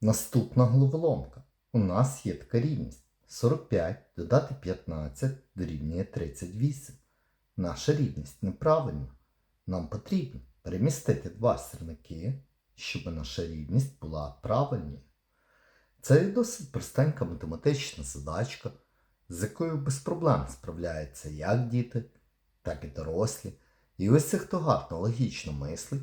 Наступна головоломка. У нас є така рівність. 45 додати 15 дорівнює 38. Наша рівність неправильна. Нам потрібно перемістити два сірники, щоб наша рівність була правильною. Це досить простенька математична задачка, з якою без проблем справляються як діти, так і дорослі. І усі, хто гарно логічно мислить,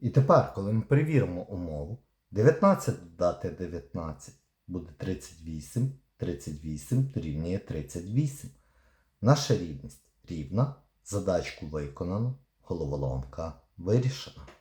І тепер, коли ми перевіримо умову, 19 додати 19 буде 38, 38 дорівнює 38. Наша рівність рівна, задачку виконано, головоломка вирішена.